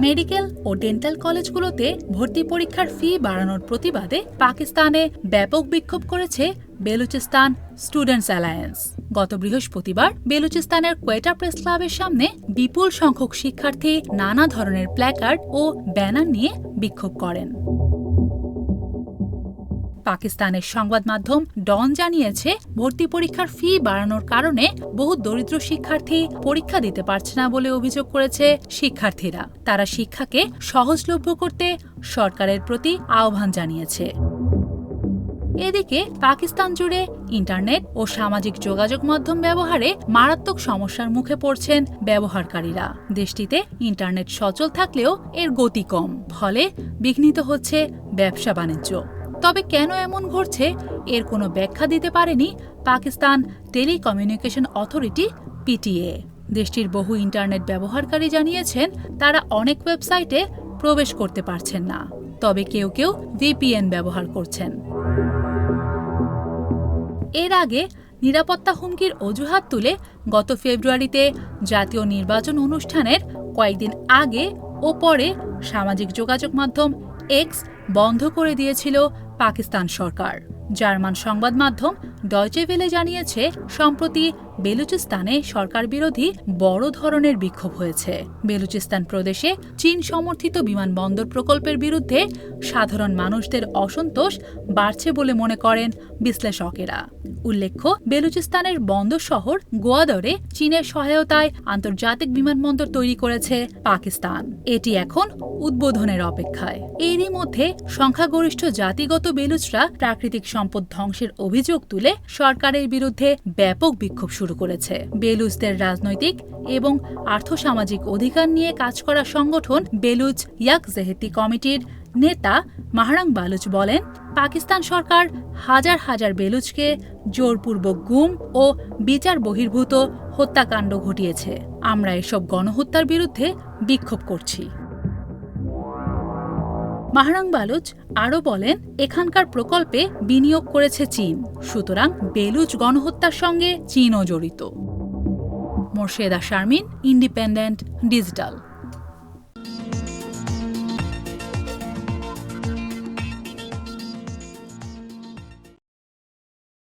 Medical ও dental কলেজগুলোতে ভর্তি পরীক্ষার ফি বাড়ানোর প্রতিবাদে পাকিস্তানে ব্যাপক বিক্ষোভ করেছে বেলুচিস্তান স্টুডেন্টস অ্যালায়েন্স। গত বৃহস্পতিবার বেলুচিস্তানের কোয়েটা প্রেস ক্লাবের সামনে বিপুল সংখ্যক শিক্ষার্থী নানা ধরনের প্ল্যাকার্ড ও ব্যানার নিয়ে বিক্ষোভ করেন। পাকিস্তানের সংবাদ মাধ্যম ডন জানিয়েছে, ভর্তি পরীক্ষার ফি বাড়ানোর কারণে বহু দরিদ্র শিক্ষার্থী পরীক্ষা দিতে পারছে না বলে অভিযোগ করেছে শিক্ষার্থীরা। তারা শিক্ষাকে সহজলভ্য করতে সরকারের প্রতি আহ্বান জানিয়েছে। এদিকে, পাকিস্তান জুড়ে ইন্টারনেট ও সামাজিক যোগাযোগ মাধ্যম ব্যবহারে মারাত্মক সমস্যার মুখে পড়ছেন ব্যবহারকারীরা। দেশটিতে ইন্টারনেট সচল থাকলেও এর গতি কম, ফলে বিঘ্নিত হচ্ছে ব্যবসা বাণিজ্য। তবে কেন এমন ঘটছে এর কোনো ব্যাখ্যা দিতে পারেনি পাকিস্তান টেলিকমিউনিকেশন অথরিটি পিটিএ। দেশটির বহু ইন্টারনেট ব্যবহারকারী জানিয়েছেন, তারা অনেক ওয়েবসাইটে প্রবেশ করতে পারছেন না। তবে কেউ কেউ ভিপিএন ব্যবহার করছেন। এর আগে নিরাপত্তা হুমকির অজুহাত তুলে গত ফেব্রুয়ারিতে জাতীয় নির্বাচন অনুষ্ঠানের কয়েকদিন আগে ও পরে সামাজিক যোগাযোগ মাধ্যম এক্স বন্ধ করে দিয়েছিল পাকিস্তান সরকার। জার্মান সংবাদ মাধ্যম ডয়চেভেলে জানিয়েছে, সম্প্রতি বেলুচিস্তানে সরকার বিরোধী বড় ধরনের বিক্ষোভ হয়েছে। বেলুচিস্তান প্রদেশে চীন সমর্থিত বিমানবন্দর প্রকল্পের বিরুদ্ধে সাধারণ মানুষদের অসন্তোষ বাড়ছে বলে মনে করেন বিশ্লেষকেরা। উল্লেখ্য, বেলুচিস্তানের বন্দর শহর গোয়াদরে চীনের সহায়তায় আন্তর্জাতিক বিমানবন্দর তৈরি করেছে পাকিস্তান। এটি এখন উদ্বোধনের অপেক্ষায়। এরই মধ্যে সংখ্যাগরিষ্ঠ জাতিগত বেলুচরা প্রাকৃতিক সম্পদ ধ্বংসের অভিযোগ তুলে সরকারের বিরুদ্ধে ব্যাপক বিক্ষোভ শুরু করেছে। বেলুচদের রাজনৈতিক এবং আর্থসামাজিক অধিকার নিয়ে কাজ করা সংগঠন বেলুচ ইয়াক জেহেতি কমিটির নেতা মাহরাং বালুচ বলেন, পাকিস্তান সরকার হাজার হাজার বেলুচকে জোরপূর্বক গুম ও বিচার বহির্ভূত হত্যাকাণ্ড ঘটিয়েছে। আমরা এসব গণহত্যার বিরুদ্ধে বিক্ষোভ করছি। মাহরাং বালুচ আরও বলেন, এখানকার প্রকল্পে বিনিয়োগ করেছে চীন, সুতরাং বেলুচ গণহত্যার সঙ্গে চীনও জড়িত। Morsheda Sharmin, Independent, Digital.